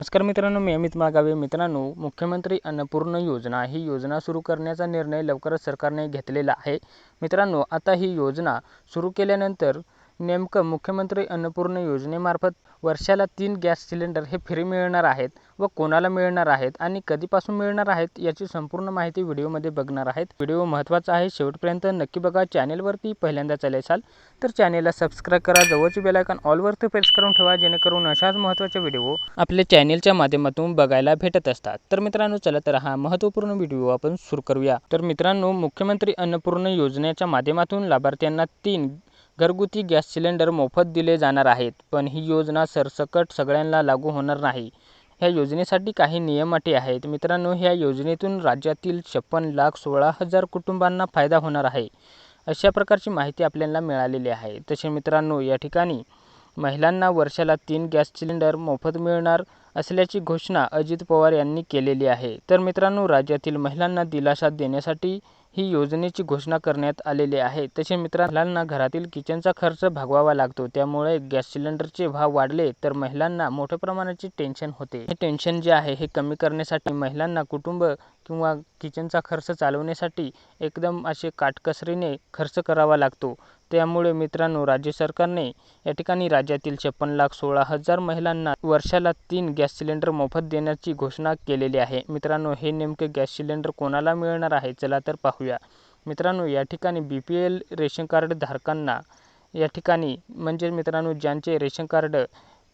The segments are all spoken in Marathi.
नमस्कार मित्रांनो मी अमित मागावे मित्रांनो मुख्यमंत्री अन्नपूर्ण योजना ही योजना सुरू करण्याचा निर्णय लवकरच सरकारने घेतलेला आहे. मित्रांनो आता ही योजना सुरू केल्यानंतर नेमकं मुख्यमंत्री अन्नपूर्ण योजनेमार्फत वर्षाला तीन गॅस सिलेंडर हे फ्री मिळणार आहेत व कोणाला मिळणार आहेत आणि कधीपासून मिळणार आहेत याची संपूर्ण माहिती व्हिडिओमध्ये बघणार आहेत. व्हिडिओ महत्त्वाचा आहे. शेवटपर्यंत नक्की बघा. चॅनेलवरती पहिल्यांदा चालेल असाल तर चॅनेलला सबस्क्राईब करा. जवळची बेलायकॉन ऑलवरती प्रेस करून ठेवा जेणेकरून अशाच महत्त्वाचे व्हिडिओ आपल्या चॅनेलच्या माध्यमातून बघायला भेटत असतात. तर मित्रांनो चला तर हा महत्त्वपूर्ण व्हिडिओ आपण सुरू करूया. तर मित्रांनो मुख्यमंत्री अन्नपूर्ण योजनेच्या माध्यमातून लाभार्थ्यांना तीन घरगुती गॅस सिलेंडर मोफत दिले जाणार आहेत पण ही योजना सरसकट सगळ्यांना लागू होणार नाही. ह्या योजनेसाठी काही नियम अटी आहेत. मित्रांनो ह्या योजनेतून राज्यातील छप्पन लाख सोळा हजार कुटुंबांना फायदा होणार आहे अशा प्रकारची माहिती आपल्याला मिळालेली आहे. तसे मित्रांनो या ठिकाणी महिलांना वर्षाला तीन गॅस सिलेंडर मोफत मिळणार असल्याची घोषणा अजित पवार यांनी केलेली आहे. तर मित्रांनो राज्यातील महिलांना दिलासा देण्यासाठी ही योजनेची घोषणा करण्यात आलेली आहे. तसे मित्रांना घरातील किचनचा खर्च भागवावा लागतो. त्यामुळे गॅस सिलेंडरचे भाव वाढले तर महिलांना मोठ्या प्रमाणाचे टेन्शन होते. हे टेन्शन जे आहे हे कमी करण्यासाठी महिलांना कुटुंब किंवा किचनचा खर्च चालवण्यासाठी एकदम असे काटकसरीने खर्च करावा लागतो. त्यामुळे मित्रांनो राज्य सरकारने या ठिकाणी राज्यातील छप्पन लाख सोळा हजार महिलांना वर्षाला तीन गॅस सिलेंडर मोफत देण्याची घोषणा केलेली आहे. मित्रांनो हे नेमके गॅस सिलेंडर कोणाला मिळणार आहे? चला तर पाहू. पाहूया मित्रांनो या ठिकाणी B P L ration card धारकांना या ठिकाणी म्हणजे मित्रांनो ज्यांचे रेशन कार्ड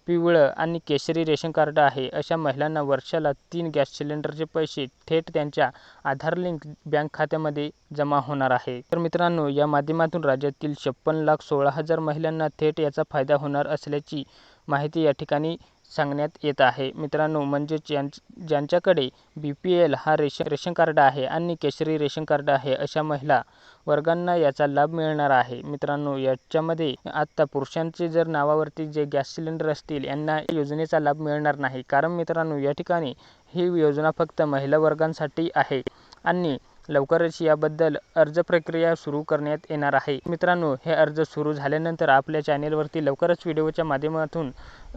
पिवळं आणि केशरी रेशन कार्ड आहे अशा महिलांना वर्षाला तीन गॅस सिलेंडरचे पैसे थेट त्यांच्या आधार लिंक बँक खात्यामध्ये जमा होणार आहे. तर मित्रांनो या माध्यमातून राज्यातील छप्पन लाख सोळा हजार महिलांना थेट याचा फायदा होणार असल्याची माहिती या ठिकाणी सांगण्यात येत आहे. मित्रांनो म्हणजेच ज्यां ज्यांच्याकडे बी पी एल हा रेशन रेशन कार्ड आहे आणि केशरी रेशन कार्ड आहे अशा महिला वर्गांना याचा लाभ मिळणार आहे. मित्रांनो याच्यामध्ये आत्ता पुरुषांचे जर नावावरती जे गॅस सिलेंडर असतील यांना योजनेचा लाभ मिळणार नाही. कारण मित्रांनो या ठिकाणी ही योजना फक्त महिला वर्गांसाठी आहे आणि लवकरच याबद्दल अर्ज प्रक्रिया सुरू करण्यात येणार आहे. मित्रांनो हे अर्ज सुरू झाल्यानंतर आपल्या चॅनेलवरती लवकरच व्हिडिओच्या माध्यमातून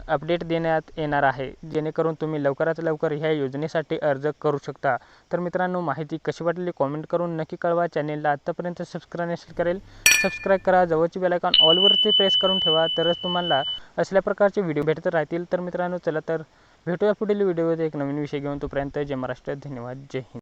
अपडेट देण्यात येणार आहे. जेणेकरून तुम्ही लवकरात लवकर ह्या योजनेसाठी अर्ज करू शकता. तर मित्रांनो माहिती कशी वाटली कॉमेंट करून नक्की कळवा. चॅनेलला आत्तापर्यंत सबस्क्राईब नसेल करेल सबस्क्राईब करा. जवळची बेलायकॉन ऑलवरती प्रेस करून ठेवा. तरच तुम्हाला असल्या प्रकारचे व्हिडिओ भेटत राहतील. तर मित्रांनो चला तर भेटूया पुढील व्हिडिओमध्ये. एक नवीन विषय घेऊन तोपर्यंत जय महाराष्ट्र. धन्यवाद. जय हिंद.